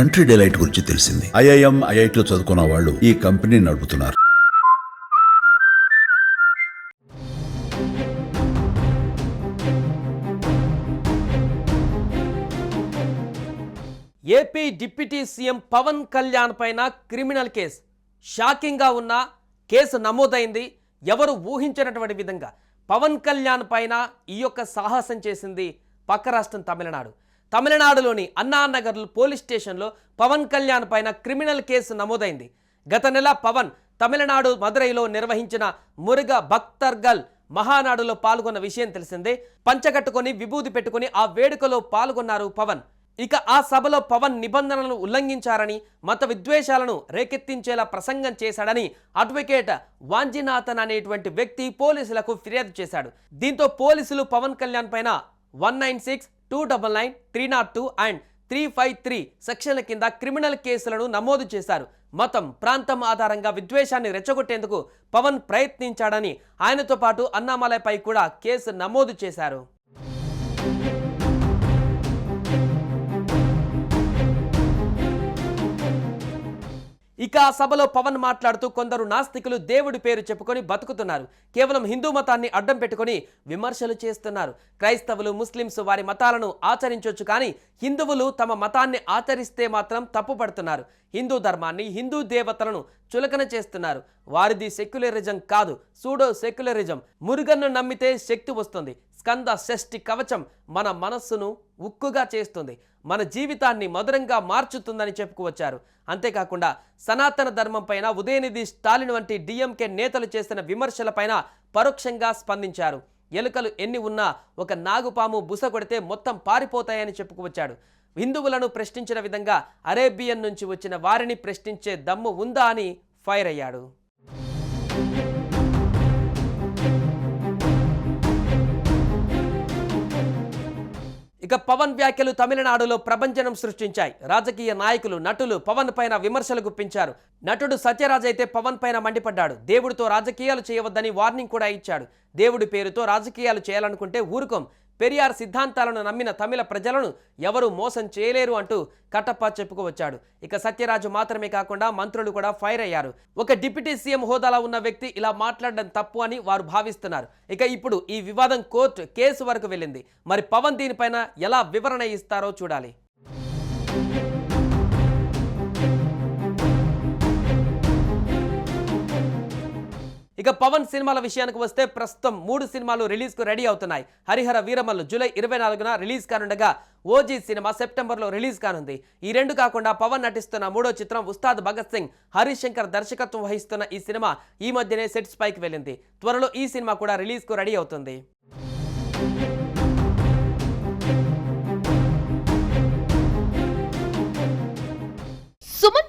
Country Delight గురించి తెలిసింది. IIM ఐఐటిలో చదువుకున్న వాళ్ళు ఈ కంపెనీ నడుపుతున్నారు. AP deputy CM Pawan Kalyan పైన క్రిమినల్ కేసు. షాకింగ్గా ఉన్న కేసు నమోదైంది. ఎవరు ఊహించినటువంటి విధంగా పవన్ కళ్యాణ్ పైన ఈ యొక్క సాహసం చేసింది పక్క రాష్ట్రం తమిళనాడు. తమిళనాడులోని అన్నానగర్ పోలీస్ స్టేషన్లో పవన్ కళ్యాణ్ పైన క్రిమినల్ కేసు నమోదైంది. గత నెల పవన్ తమిళనాడు మదురైలో నిర్వహించిన మురుగ భక్తర్గల్ మహానాడులో పాల్గొన్న విషయం తెలిసిందే. పంచగట్టుకొని విభూది పెట్టుకుని ఆ వేడుకలో పాల్గొన్నారు పవన్. ఇక ఆ సభలో పవన్ నిబంధనలను ఉల్లంఘించారని మత విద్వేషాలను రేకెత్తించేలా ప్రసంగం చేశాడని అడ్వకేట్ వాంజినాథన్ అనేటువంటి వ్యక్తి పోలీసులకు ఫిర్యాదు చేశాడు. దీంతో పోలీసులు పవన్ కళ్యాణ్ పైన one nine six two double nine three nought two and three five three సెక్షన్ల కింద క్రిమినల్ కేసులను నమోదు చేశారు. మతం ప్రాంతం ఆధారంగా విద్వేషాన్ని రెచ్చగొట్టేందుకు పవన్ ప్రయత్నించాడని ఆయనతో పాటు అన్నామలైపై కూడా కేసు నమోదు చేశారు. ఇక ఆ సభలో పవన్ మాట్లాడుతూ కొందరు నాస్తికులు దేవుడి పేరు చెప్పుకొని బతుకుతున్నారు. కేవలం హిందూ మతాన్ని అడ్డం పెట్టుకొని విమర్శలు చేస్తున్నారు. క్రైస్తవులు ముస్లింస్ వారి మతాలను ఆచరించవచ్చు కానీ హిందువులు తమ మతాన్ని ఆచరిస్తే మాత్రం తప్పుపడుతున్నారు హిందూ ధర్మాన్ని హిందూ దేవతలను చులకన చేస్తున్నారు. వారిది సెక్యులరిజం కాదు సూడో సెక్యులరిజం. మురుగన్ను నమ్మితే శక్తి వస్తుంది. స్కంద షష్ఠి కవచం మన మనస్సును ఉక్కుగా చేస్తుంది. మన జీవితాన్ని మధురంగా మార్చుతుందని చెప్పుకువచ్చారు అంతేకాకుండా సనాతన ధర్మం పైన ఉదయనిధి స్టాలిన్ వంటి డిఎంకే నేతలు చేసిన విమర్శలపైన పరోక్షంగా స్పందించారు. ఎలుకలు ఎన్ని ఉన్నా ఒక నాగుపాము బుస కొడితే మొత్తం పారిపోతాయని చెప్పుకువచ్చాడు హిందువులను ప్రశ్నించిన విధంగా అరేబియన్ నుంచి వచ్చిన వారిని ప్రశ్నించే దమ్ము ఉందా అని ఫైర్ అయ్యాడు. ఇక పవన్ వ్యాఖ్యలు తమిళనాడులో ప్రభంజనం సృష్టించాయి. రాజకీయ నాయకులు నటులు పవన్ పైన విమర్శలు గుప్పించారు. నటుడు సత్యరాజ్ అయితే పవన్ పైన మండిపడ్డాడు. దేవుడితో రాజకీయాలు చేయవద్దని వార్నింగ్ కూడా ఇచ్చాడు. దేవుడి పేరుతో రాజకీయాలు చేయాలనుకుంటే ఊరుకోం. పెరియార్ సిద్ధాంతాలను నమ్మిన తమిళ ప్రజలను ఎవరు మోసం చేయలేరు అంటూ కట్టప్ప చెప్పుకువచ్చాడు ఇక సత్యరాజు మాత్రమే కాకుండా మంత్రులు కూడా ఫైర్ అయ్యారు. ఒక డిప్యూటీ సీఎం హోదాలో ఉన్న వ్యక్తి ఇలా మాట్లాడడం తప్పు అని వారు భావిస్తున్నారు. ఇక ఇప్పుడు ఈ వివాదం కోర్టు కేసు వరకు వెళ్ళింది. మరి పవన్ దీనిపైన ఎలా వివరణ ఇస్తారో చూడాలి. ఇక పవన్ సినిమాల విషయానికి వస్తే ప్రస్తుతం మూడు సినిమాలు రిలీజ్కు రెడీ అవుతున్నాయి. హరిహర వీరమల్లు జూలై ఇరవై నాలుగున రిలీజ్ కానుండగా ఓజీ సినిమా సెప్టెంబర్లో రిలీజ్ కానుంది. ఈ రెండు కాకుండా పవన్ నటిస్తున్న మూడో చిత్రం ఉస్తాద్ భగత్ సింగ్ హరీష్ శంకర్ దర్శకత్వం వహిస్తున్న ఈ సినిమా ఈ మధ్యనే సెట్స్ పైకి వెళ్ళింది. త్వరలో ఈ సినిమా కూడా రిలీజ్కు రెడీ అవుతుంది.